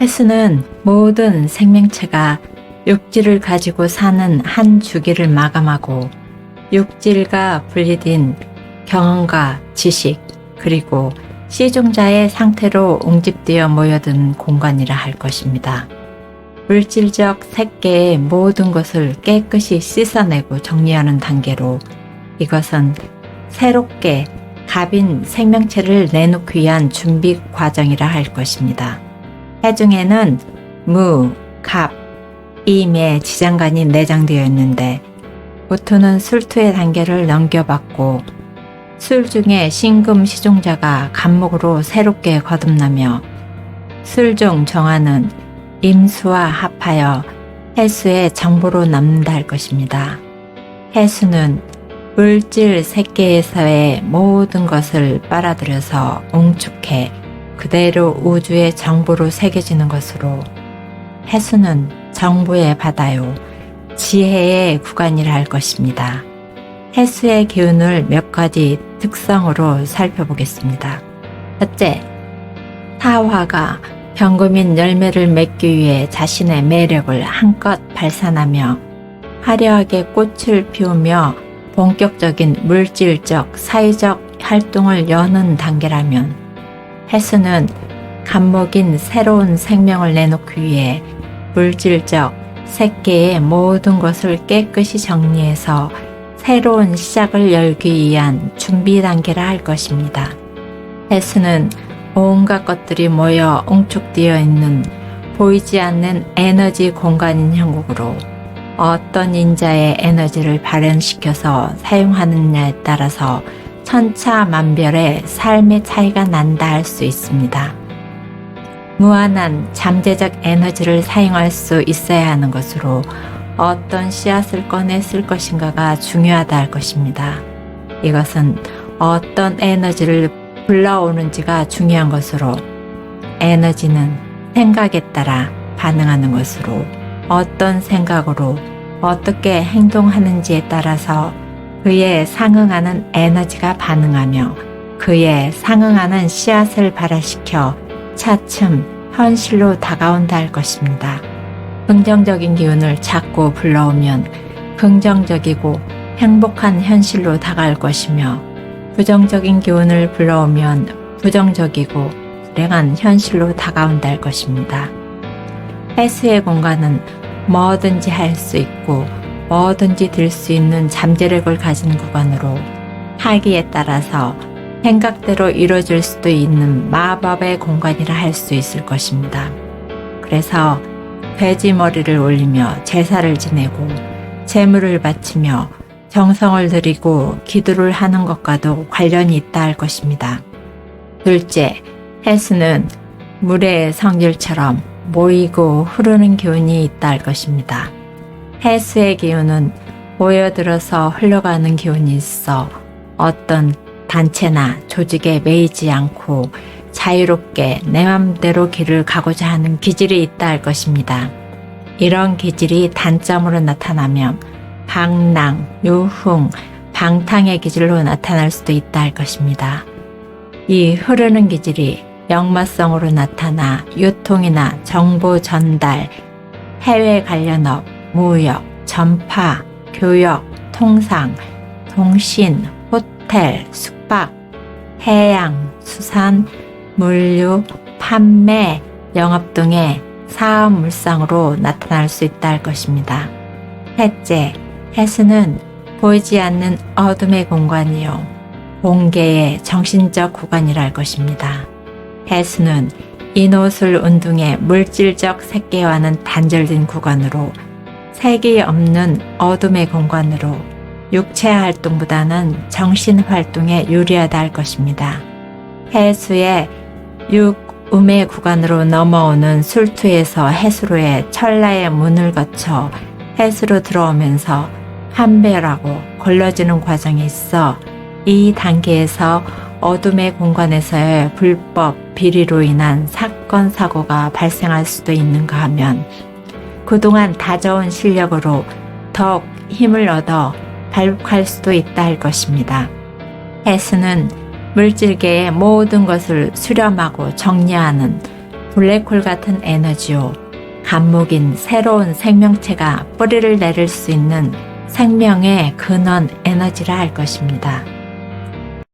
헬스는 모든 생명체가 육질을 가지고 사는 한 주기를 마감하고 육질과 분리된 경험과 지식 그리고 시종자의 상태로 옹집되어 모여든 공간이라 할 것입니다. 물질적 색계의 모든 것을 깨끗이 씻어내고 정리하는 단계로 이것은 새롭게 갑인 생명체를 내놓기 위한 준비 과정이라 할 것입니다. 해중에는 무, 갑, 임의 지장간이 내장되어 있는데 보토는 술투의 단계를 넘겨받고 술 중에 신금 시종자가 간목으로 새롭게 거듭나며 술중 정화는 임수와 합하여 해수의 정보로 남는다 할 것입니다. 해수는 물질 세계에서의 모든 것을 빨아들여서 옹축해 그대로 우주의 정보로 새겨지는 것으로 해수는 정보의 바다요 지혜의 구간이라 할 것입니다. 해수의 기운을 몇 가지 특성으로 살펴보겠습니다. 첫째, 타화가 병금인 열매를 맺기 위해 자신의 매력을 한껏 발산하며 화려하게 꽃을 피우며 본격적인 물질적, 사회적 활동을 여는 단계라면 해수는 간목인 새로운 생명을 내놓기 위해 물질적, 색계의 모든 것을 깨끗이 정리해서 새로운 시작을 열기 위한 준비 단계라 할 것입니다. 해수는 온갖 것들이 모여 옹축되어 있는 보이지 않는 에너지 공간인 형국으로 어떤 인자의 에너지를 발현시켜서 사용하느냐에 따라서 천차만별의 삶의 차이가 난다 할 수 있습니다. 무한한 잠재적 에너지를 사용할 수 있어야 하는 것으로 어떤 씨앗을 꺼내 쓸 것인가가 중요하다 할 것입니다. 이것은 어떤 에너지를 불러오는지가 중요한 것으로 에너지는 생각에 따라 반응하는 것으로 어떤 생각으로 어떻게 행동하는지에 따라서 그에 상응하는 에너지가 반응하며 그에 상응하는 씨앗을 발화시켜 차츰 현실로 다가온다 할 것입니다. 긍정적인 기운을 자꾸 불러오면 긍정적이고 행복한 현실로 다가올 것이며 부정적인 기운을 불러오면 부정적이고 불행한 현실로 다가온다 할 것입니다. 해수의 공간은 뭐든지 할 수 있고 뭐든지 들 수 있는 잠재력을 가진 구간으로 하기에 따라서 생각대로 이루어질 수도 있는 마법의 공간이라 할 수 있을 것입니다. 그래서 돼지 머리를 올리며 제사를 지내고 재물을 바치며 정성을 들이고 기도를 하는 것과도 관련이 있다 할 것입니다. 둘째, 해수는 물의 성질처럼 모이고 흐르는 기운이 있다 할 것입니다. 해수의 기운은 모여들어서 흘러가는 기운이 있어 어떤 단체나 조직에 매이지 않고 자유롭게 내 맘대로 길을 가고자 하는 기질이 있다 할 것입니다. 이런 기질이 단점으로 나타나면 방랑, 유흥, 방탕의 기질로 나타날 수도 있다 할 것입니다. 이 흐르는 기질이 역마성으로 나타나 유통이나 정보 전달, 해외 관련 업, 무역, 전파, 교역, 통상, 통신, 호텔, 숙박, 해양, 수산, 물류, 판매, 영업 등의 사업 물상으로 나타날 수 있다 할 것입니다. 셋째, 해수는 보이지 않는 어둠의 공간이요. 공개의 정신적 구간이라 할 것입니다. 해수는 인옷을 운동의 물질적 색계와는 단절된 구간으로 색이 없는 어둠의 공간으로 육체 활동보다는 정신 활동에 유리하다 할 것입니다. 해수의 육음의 구간으로 넘어오는 술투에서 해수로의 철라의 문을 거쳐 해수로 들어오면서 판별하고 걸러지는 과정이 있어 이 단계에서 어둠의 공간에서의 불법 비리로 인한 사건 사고가 발생할 수도 있는가 하면 그동안 다져온 실력으로 더욱 힘을 얻어 발육할 수도 있다 할 것입니다. 해수는 물질계의 모든 것을 수렴하고 정리하는 블랙홀 같은 에너지요. 감목인 새로운 생명체가 뿌리를 내릴 수 있는 생명의 근원 에너지라 할 것입니다.